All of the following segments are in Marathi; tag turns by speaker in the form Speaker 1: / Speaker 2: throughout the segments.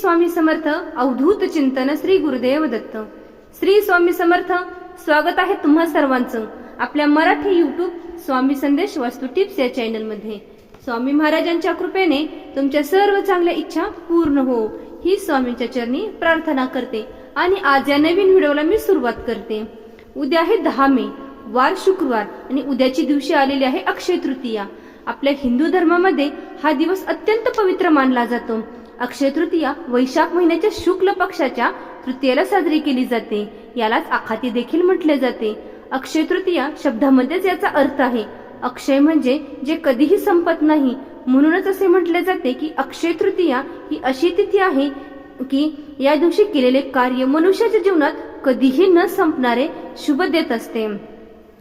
Speaker 1: स्वामी समर्थ अवधूत चिंतन श्री गुरुदेव दत्त. श्री स्वामी समर्थ स्वागत आहे तुम्हा सर्वांचं आपल्या मराठी युट्यूब स्वामी संदेश वास्तू टिप्स या चॅनलमध्ये स्वामी महाराजांच्या कृपेने तुमच्या सर्व चांगल्या इच्छा पूर्ण हो. ही स्वामींच्या चरणी प्रार्थना करते आणि आज या नवीन व्हिडिओला मी सुरुवात करते. उद्या आहे दहा मे वार शुक्रवार आणि उद्याची दिवशी आलेली आहे अक्षय तृतीया. आपल्या हिंदू धर्मामध्ये हा दिवस अत्यंत पवित्र मानला जातो. अक्षय तृतीया वैशाख महिन्याच्या शुक्ल पक्षाच्या तृतीयेला साजरी केली जाते. यालाच आखाती देखील म्हटले जाते. अक्षय तृतीया शब्दामध्येच याचा अर्थ आहे अक्षय म्हणजे जे कधीही संपत नाही. म्हणूनच असे म्हटले जाते की अक्षय तृतीया ही अशी तिथी आहे की या दिवशी केलेले कार्य मनुष्याच्या जीवनात कधीही न संपणारे शुभ देत असते.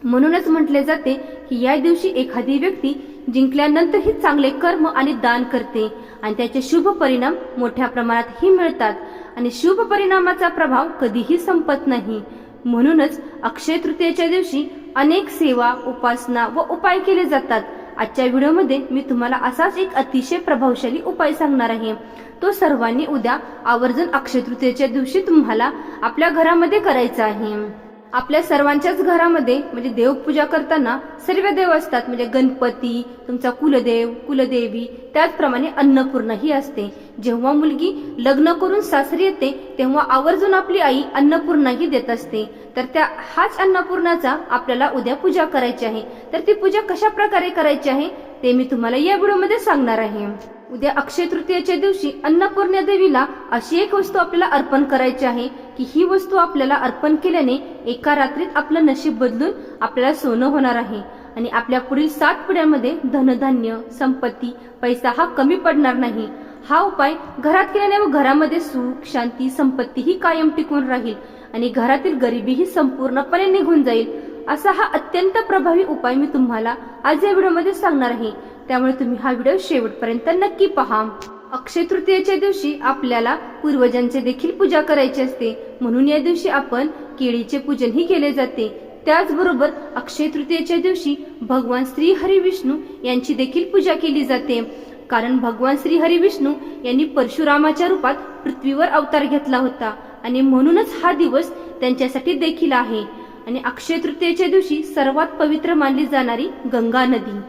Speaker 1: म्हणूनच म्हटले जाते की या दिवशी एखादी व्यक्ती जिंकल्यानंतरही चांगले कर्म आणि दान करते. आणि त्याचे शुभ परिणाम मोठ्या प्रमाणातही मिळतात. आणि शुभ परिणामाचा प्रभाव कधीही संपत नाही. म्हणूनच अक्षय तृतीयेच्या दिवशी अनेक सेवा उपासना व उपाय केले जातात. आजच्या व्हिडिओमध्ये मी तुम्हाला असाच एक अतिशय प्रभावशाली उपाय सांगणार आहे. तो सर्वांनी उद्या आवर्जून अक्षय तृतीयेच्या दिवशी तुम्हाला आपल्या घरामध्ये करायचा आहे. आपल्या सर्वांच्याच घरामध्ये म्हणजे देवपूजा करताना सर्व देव असतात म्हणजे गणपती तुमचा कुलदेव कुलदेवी त्याचप्रमाणे अन्नपूर्णा ही असते. जेव्हा मुलगी लग्न करून सासरी येते तेव्हा आवर्जून आपली आई अन्नपूर्णा ही देत असते. तर त्या हाच अन्नपूर्णाचा आपल्याला उद्या पूजा करायची आहे. तर ती पूजा कशा प्रकारे करायची आहे ते मी तुम्हाला या व्हिडिओमध्ये सांगणार आहे. उद्या अक्षय तृतीयेच्या दिवशी अन्नपूर्णा देवीला अशी एक वस्तू आपल्याला अर्पण करायची आहे. की ही वस्तू आपल्याला अर्पण केल्याने एका रात्रीत आपलं नशीब बदलून आपल्याला सोनं होणार आहे. आणि आपल्या पुढील सात पिढ्यांमध्ये धनधान्य संपत्ती पैसा हा कमी पडणार नाही. हा उपाय घरात केल्याने व घरामध्ये सुख शांती संपत्ती ही कायम टिकून राहील आणि घरातील गरिबी ही संपूर्णपणे निघून जाईल. असा हा अत्यंत प्रभावी उपाय मी तुम्हाला आज या व्हिडिओमध्ये सांगणार आहे. त्यामुळे तुम्ही हा व्हिडिओ शेवटपर्यंत नक्की पहा. अक्षय तृतीयेच्या दिवशी आपल्याला पूर्वजांचे देखील पूजा करायची असते. म्हणून या दिवशी आपण केळीचे पूजनही केले जाते. त्याचबरोबर अक्षय तृतीयेच्या दिवशी भगवान श्री हरी विष्णू यांची देखील पूजा केली जाते. कारण भगवान श्री हरी विष्णू यांनी परशुरामाच्या रूपात पृथ्वीवर अवतार घेतला होता आणि म्हणूनच हा दिवस त्यांच्यासाठी देखील आहे. आणि अक्षय तृतीयेच्या दिवशी सर्वात पवित्र मानली जाणारी गंगा नदी.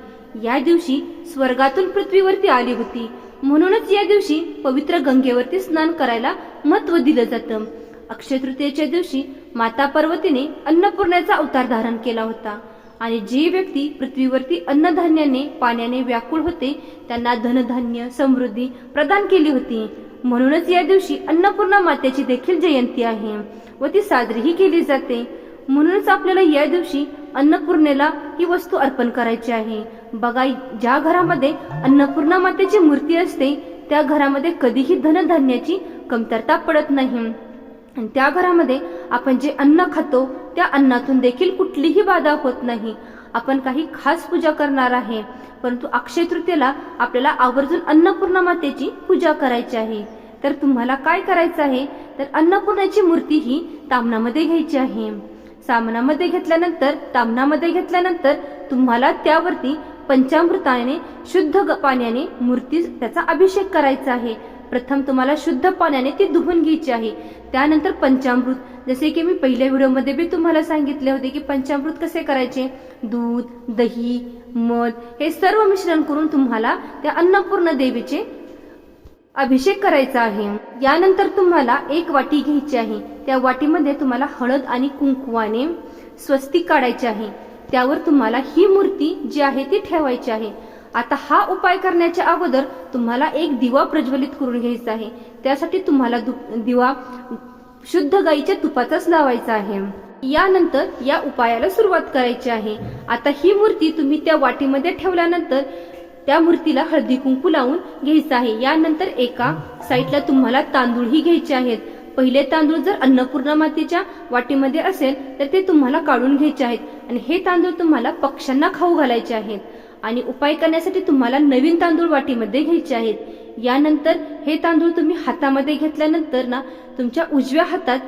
Speaker 1: या दिवशी स्वर्गातून पृथ्वीवरती आली होती. म्हणूनच या दिवशी पवित्र गंगेवरती स्नान करायला महत्त्व दिलं जातं. अक्षय तृतीयेच्या दिवशी माता पर्वतीने अन्नपूर्णेचा अवतार धारण केला होता. आणि जी व्यक्ती पृथ्वीवरती अन्नधान्याने पाण्याने व्याकुळ होते त्यांना धनधान्य समृद्धी प्रदान केली होती. म्हणूनच या दिवशी अन्नपूर्णा मातेची देखील जयंती आहे व ती साजरीही केली जाते. म्हणूनच आपल्याला या दिवशी अन्नपूर्णेला ही वस्तू अर्पण करायची आहे. बघा ज्या घरामध्ये अन्नपूर्णा मातेची मूर्ती असते त्या घरामध्ये कधीही धनधान्याची कमतरता पडत नाही. त्या घरामध्ये आपण जे अन्न खातो त्या अन्नातून देखील कुठलीही बाधा होत नाही. आपण काही खास पूजा करणार आहे परंतु अक्षय तृतीयेला आपल्याला आवर्जून अन्नपूर्णा मातेची पूजा करायची आहे. तर तुम्हाला काय करायचं आहे? तर अन्नपूर्णाची मूर्ती ही तामणामध्ये घ्यायची आहे. सामनामध्ये घेतल्यानंतर तामनामध्ये घेतल्यानंतर तुम्हाला त्यावरती पंचामृताने शुद्ध ग- पाण्याने मूर्ती त्याचा अभिषेक करायचा आहे. प्रथम तुम्हाला शुद्ध पाण्याने ती धुवून घ्यायची आहे. त्यानंतर पंचामृत. जसे की मी पहिल्या व्हिडिओमध्ये बी तुम्हाला सांगितले होते की पंचामृत कसे करायचे? दूध दही मध हे सर्व मिश्रण करून तुम्हाला त्या अन्नपूर्ण देवीचे अभिषेक करायचा आहे. यानंतर तुम्हाला एक वाटी घ्यायची आहे. त्या वाटीमध्ये तुम्हाला हळद आणि कुंकुवाने स्वस्तिक काढायचे आहे. त्यावर तुम्हाला ही मूर्ती जी आहे ती ठेवायची आहे. आता हा उपाय करण्याच्या अगोदर तुम्हाला एक दिवा प्रज्वलित करून घ्यायचा आहे. त्यासाठी तुम्हाला दु- दिवा शुद्ध गाईच्या तुपाचाच लावायचा आहे. यानंतर या उपायाला सुरुवात करायची आहे. आता ही मूर्ती तुम्ही त्या वाटीमध्ये ठेवल्यानंतर त्या मूर्तीला हळदी कुंकू लावून घ्यायचं आहे. यानंतर एका साईडला तुम्हाला तांदूळही घ्यायचे आहेत. पहिले तांदूळ जर अन्नपूर्णा मातेच्या वाटीमध्ये असेल तर ते तुम्हाला काढून घ्यायचे आहेत. आणि हे तांदूळ तुम्हाला पक्ष्यांना खाऊ घालायचे आहेत. आणि उपाय करण्यासाठी तुम्हाला नवीन तांदूळ वाटीमध्ये घ्यायचे आहेत. यानंतर हे तांदूळ तुम्ही हातामध्ये घेतल्यानंतर ना तुमच्या उजव्या हातात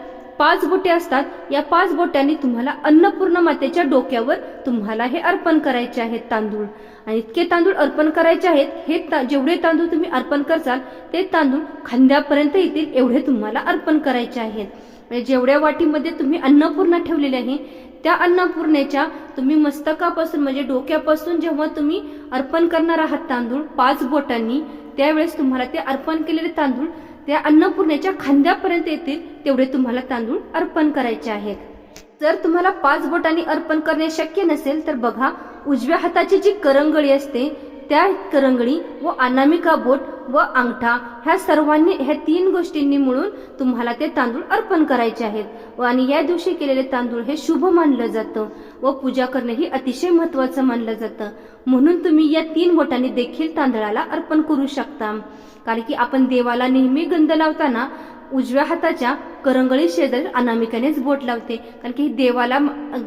Speaker 1: पाच बोटे असतात या पाच बोट्यांनी तुम्हाला अन्नपूर्ण मातेच्या डोक्यावर तुम्हाला हे अर्पण करायचे आहेत तांदूळ. आणि इतके तांदूळ अर्पण करायचे आहेत हे ता- जेवढे तांदूळ तुम्ही अर्पण करसाल ते तांदूळ खांद्यापर्यंत येतील एवढे तुम्हाला अर्पण करायचे आहेत. म्हणजे जेवढ्या वाटीमध्ये तुम्ही अन्नपूर्णा ठेवलेली आहे त्या अन्नपूर्णेच्या तुम्ही मस्तकापासून म्हणजे डोक्यापासून जेव्हा तुम्ही अर्पण करणार आहात तांदूळ पाच बोटांनी त्यावेळेस तुम्हाला ते अर्पण केलेले तांदूळ त्या अन्नपूर्णेच्या खांद्यापर्यंत येतील तेवढे तुम्हाला तांदूळ अर्पण करायचे आहेत. जर तुम्हाला पाच बोटांनी अर्पण करणे शक्य नसेल तर बघा उजव्या हाताची जी करंगळी असते त्या करंगळी व अनामिका बोट व अंगठा ह्या सर्वांनी ह्या तीन गोष्टींनी मिळून तुम्हाला ते तांदूळ अर्पण करायचे आहेत. व आणि या दिवशी केलेले तांदूळ हे शुभ मानलं जातं व पूजा करणे ही अतिशय महत्वाचं मानलं जातं. म्हणून तुम्ही या तीन बोटांनी देखील तांदळाला अर्पण करू शकता. कारण की आपण देवाला नेहमी गंध लावताना उजव्या हाताच्या करंगळी शेजारी अनामिकानेच बोट लावते. कारण की देवाला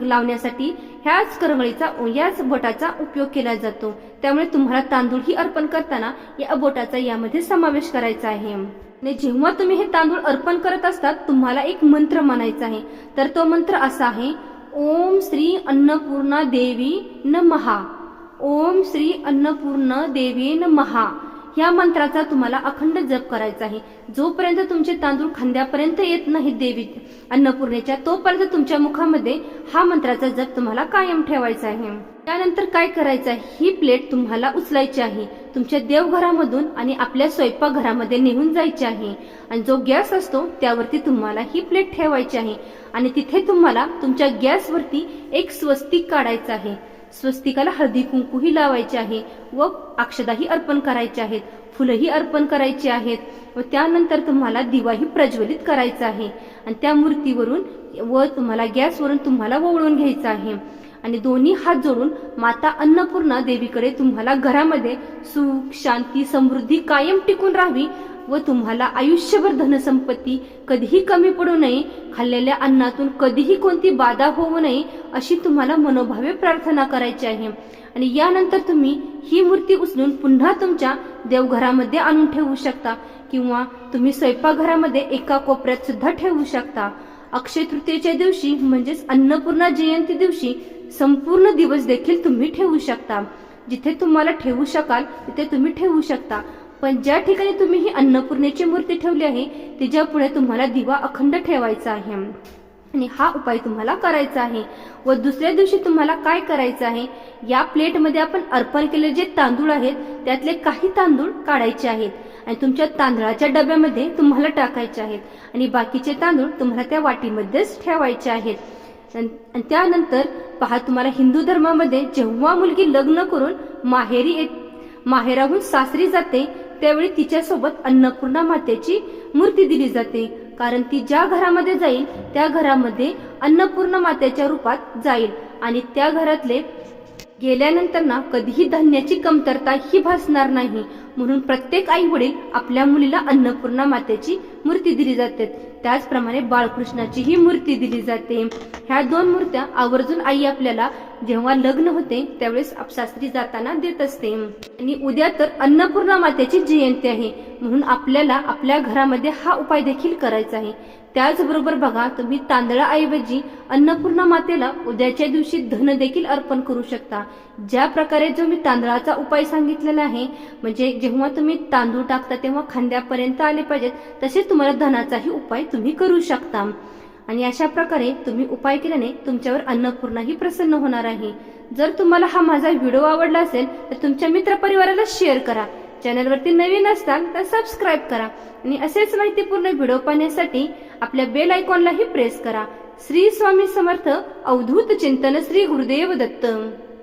Speaker 1: लावण्यासाठी ह्याच करंगळीचा याच बोटाचा उपयोग केला जातो. त्यामुळे तुम्हाला तांदूळ ही अर्पण करताना या बोटाचा यामध्ये समावेश करायचा आहे. आणि जेव्हा तुम्ही हे तांदूळ अर्पण करत असतात तुम्हाला एक मंत्र म्हणायचा आहे. तर तो मंत्र असा आहे ओम श्री अन्नपूर्णा देवी न महा ओम श्री अन्नपूर्ण देवी न महा या मंत्राचा तुम्हाला अखंड जप करायचा आहे. जोपर्यंत तुमचे तांदूळ खांद्यापर्यंत येत नाही देवी अन्नपूर्णेच्या तोपर्यंत तुमच्या मुखामध्ये हा मंत्राचा जप तुम्हाला कायम ठेवायचा आहे. त्यानंतर काय करायचं आहे? ही प्लेट तुम्हाला उचलायची आहे. तुमच्या देवघरामधून आणि आपल्या स्वयंपाकघरामध्ये नेऊन जायची आहे. आणि जो गॅस असतो त्यावरती तुम्हाला ही प्लेट ठेवायची आहे. आणि तिथे तुम्हाला तुमच्या गॅसवरती एक स्वस्तिक काढायचं आहे. स्वस्तिकाला हळदी कुंकूही लावायचे आहे व अक्षदाही अर्पण करायचे आहेत फुलंही अर्पण करायची आहेत व त्यानंतर तुम्हाला दिवाही प्रज्वलित करायचा आहे. आणि त्या मूर्तीवरून व तुम्हाला गॅसवरून तुम्हाला ओवळून घ्यायचं आहे. आणि दोन्ही हात जोडून माता अन्नपूर्णा देवीकडे तुम्हाला घरामध्ये सुख शांती समृद्धी कायम टिकून राहावी व तुम्हाला आयुष्यभर धनसंपत्ती कधीही कमी पडू नये खाल्लेल्या अन्नातून कधीही कोणती बाधा होऊ नये अशी तुम्हाला मनोभावे प्रार्थना करायची आहे. आणि यानंतर तुम्ही ही मूर्ती उचलून पुन्हा तुमच्या देवघरामध्ये आणून ठेवू शकता किंवा तुम्ही स्वयंपाकघरामध्ये एका कोपऱ्यात सुद्धा ठेवू शकता. अक्षय तृतीयेच्या दिवशी म्हणजेच अन्नपूर्णा जयंती दिवशी संपूर्ण दिवस देखील तुम्ही ठेवू शकता. जिथे तुम्हाला ठेवू शकाल तिथे तुम्ही ठेवू शकता. पण ज्या ठिकाणी तुम्ही ही अन्नपूर्णेची मूर्ती ठेवली आहे तिच्या पुढे तुम्हाला दिवा अखंड ठेवायचा आहे. आणि हा उपाय तुम्हाला करायचा आहे. व दुसऱ्या दिवशी तुम्हाला काय करायचं आहे या प्लेटमध्ये आपण अर्पण केलेले जे तांदूळ आहेत त्यातले काही तांदूळ काढायचे आहेत. आणि तुमच्या तांदळाच्या डब्यामध्ये तुम्हाला टाकायचे आहेत. आणि बाकीचे तांदूळ तुम्हाला त्या वाटीमध्येच ठेवायचे आहेत. अन- आणि त्यानंतर पहा तुम्हाला हिंदू धर्मामध्ये जेव्हा मुलगी लग्न करून माहेरी माहेराहून सासरी जाते त्यावेळी तिच्यासोबत अन्नपूर्णा मातेची मूर्ती दिली जाते. कारण ती ज्या घरामध्ये जाईल त्या घरामध्ये अन्नपूर्णा मातेच्या रूपात जाईल आणि त्या घरातले गेल्यानंतर ना कधीही धान्याची कमतरता ही भासणार नाही. म्हणून प्रत्येक आई वडील आपल्या मुलीला अन्नपूर्णा मातेची मूर्ती दिली जाते. त्याचप्रमाणे बाळकृष्णाची ही मूर्ती दिली जाते. ह्या दोन मूर्त्या आवर्जून आई आपल्याला जेव्हा लग्न होते त्यावेळेस सासरी जाताना देत असते. आणि उद्या तर अन्नपूर्णा मातेची जयंती आहे. म्हणून आपल्याला आपल्या घरामध्ये हा उपाय देखील करायचा आहे. त्याचबरोबर बघा तुम्ही तांदळाऐवजी अन्नपूर्णा मातेला उद्याच्या दिवशी धन देखील अर्पण करू शकता. ज्या प्रकारे जो मी तांदळाचा उपाय सांगितलेला आहे म्हणजे जेव्हा तुम्ही तांदूळ टाकता तेव्हा खांद्यापर्यंत आले पाहिजेत तसेच तुम्हाला धनाचाही उपाय तुम्ही करू शकता. आणि अशा प्रकारे तुम्ही उपाय केल्याने तुमच्यावर अन्नपूर्णाही प्रसन्न होणार आहे. जर तुम्हाला हा माझा व्हिडिओ आवडला असेल तर तुमच्या मित्रपरिवाराला शेअर करा. चॅनलवरती नवीन असताल तर सबस्क्राईब करा. आणि असेच माहितीपूर्ण व्हिडिओ पाहण्यासाठी आपल्या बेल आयकॉनलाही प्रेस करा. श्री स्वामी समर्थ अवधूत चिंतन श्री गुरुदेव दत्त